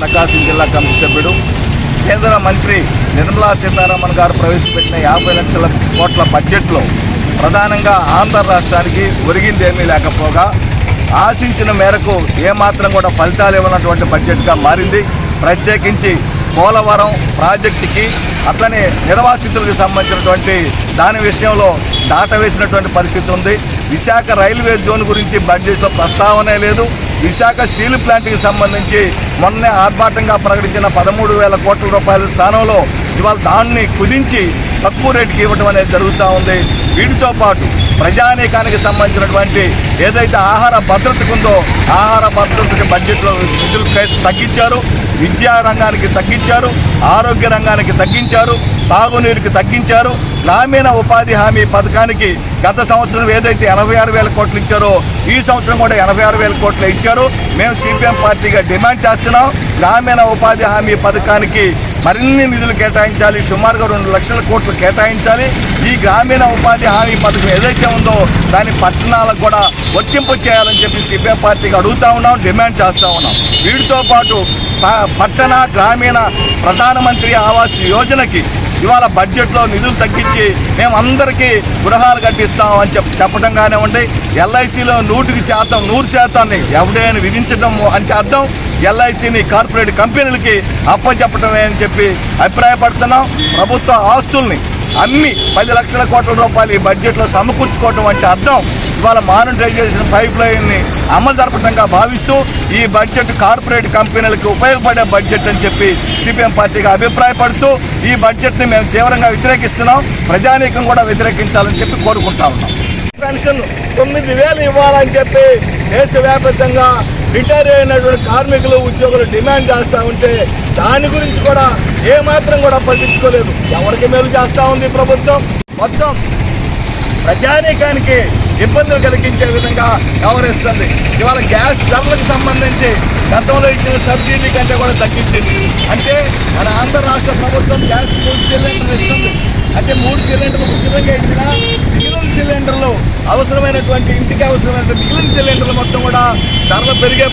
ప్రకాశం జిల్లా కమిటీ సభ్యుడు. కేంద్ర మంత్రి నిర్మలా సీతారామన్ గారు ప్రవేశపెట్టిన యాభై లక్షల కోట్ల బడ్జెట్లో ప్రధానంగా ఆంధ్ర రాష్ట్రానికి ఒరిగిందేమీ లేకపోగా ఆశించిన మేరకు ఏమాత్రం కూడా ఫలితాలు ఇవ్వనటువంటి బడ్జెట్గా మారింది. ప్రత్యేకించి పోలవరం ప్రాజెక్టుకి అట్లనే నిర్వాసితులకు సంబంధించినటువంటి దాని విషయంలో దాట వేసినటువంటి పరిస్థితి ఉంది. విశాఖ రైల్వే జోన్ గురించి బడ్జెట్లో ప్రస్తావనే లేదు. విశాఖ స్టీల్ ప్లాంట్కి సంబంధించి మొన్నే ఆర్భాటంగా ప్రకటించిన పదమూడు వేల కోట్ల రూపాయల స్థానంలో ఇవాళ దాన్ని కుదించి తక్కువ రేటుకి ఇవ్వడం అనేది జరుగుతూ ఉంది. వీటితో పాటు ప్రజానీకానికి సంబంధించినటువంటి ఏదైతే ఆహార భద్రతకు ఉందో ఆహార భద్రతకి బడ్జెట్లో నిధులు తగ్గించారు విద్యా రంగానికి తగ్గించారు ఆరోగ్య రంగానికి తగ్గించారు తాగునీరుకి తగ్గించారు గ్రామీణ ఉపాధి హామీ పథకానికి గత సంవత్సరం ఏదైతే ఎనభై ఆరు వేల కోట్లు ఇచ్చారో ఈ సంవత్సరం కూడా ఎనభై ఆరు వేల కోట్లు ఇచ్చారు. మేము సిపిఎం పార్టీగా డిమాండ్ చేస్తున్నాం. గ్రామీణ ఉపాధి హామీ పథకానికి మరిన్ని నిధులు కేటాయించాలి. సుమారుగా రెండు లక్షల కోట్లు కేటాయించాలి. ఈ గ్రామీణ ఉపాధి హామీ పథకం ఏదైతే ఉందో దాని పట్టణాలకు కూడా వర్తింపు చేయాలని చెప్పి సిపిఐ పార్టీకి అడుగుతా ఉన్నాం డిమాండ్ చేస్తూ ఉన్నాం. వీటితో పాటు పట్టణ గ్రామీణ ప్రధానమంత్రి ఆవాస్ యోజనకి ఇవాళ బడ్జెట్లో నిధులు తగ్గించి మేము అందరికీ గృహాలు కట్టిస్తాం అని చెప్పి చెప్పడం కానివ్వండి ఎల్ఐసిలో నూటికి శాతం నూరు శాతాన్ని ఎవడైనా విధించడం అంటే అర్థం ఎల్ఐసిని కార్పొరేట్ కంపెనీలకి అప్పచెప్పటమే అని చెప్పి అభిప్రాయపడుతున్నాం. ప్రభుత్వ ఆస్తుల్ని అమ్మి పది లక్షల కోట్ల రూపాయలు ఈ బడ్జెట్లో సమకూర్చుకోవటం అంటే అర్థం. ఇవాళ మానిటైజేషన్ పైప్ లైన్ని అమలు జరపడంగా భావిస్తూ ఈ బడ్జెట్ కార్పొరేట్ కంపెనీలకు ఉపయోగపడే బడ్జెట్ అని చెప్పి సిపిఎం పార్టీగా అభిప్రాయపడుతూ ఈ బడ్జెట్ని మేము తీవ్రంగా వ్యతిరేకిస్తున్నాం. ప్రజానీకం కూడా వ్యతిరేకించాలని చెప్పి కోరుకుంటా ఉన్నాం. పెన్షన్ తొమ్మిది వేలు ఇవ్వాలని చెప్పి దేశవ్యాప్తంగా రిటైర్ అయినటువంటి కార్మికులు ఉద్యోగులు డిమాండ్ చేస్తూ ఉంటే దాని గురించి కూడా ఏమాత్రం కూడా పట్టించుకోలేదు. ఎవరికి మేలు చేస్తూ ఉంది ప్రభుత్వం? మొత్తం ప్రజానీకానికి ఇబ్బందులు కలిగించే విధంగా వ్యవహరిస్తుంది. ఇవాళ గ్యాస్ ధరలకు సంబంధించి గతంలో ఇచ్చిన సబ్సిడీ కంటే కూడా తగ్గించింది. అంటే మన ఆంధ్ర రాష్ట్ర ప్రభుత్వం గ్యాస్ మూడు ఇస్తుంది. అంటే మూడు సిలిండర్లు ఉచితంగా ఇచ్చిన మిగిలిన సిలిండర్లు అవసరమైనటువంటి ఇంటికి అవసరమైనటువంటి మిగిలిన సిలిండర్లు మొత్తం కూడా ధరలు పెరిగే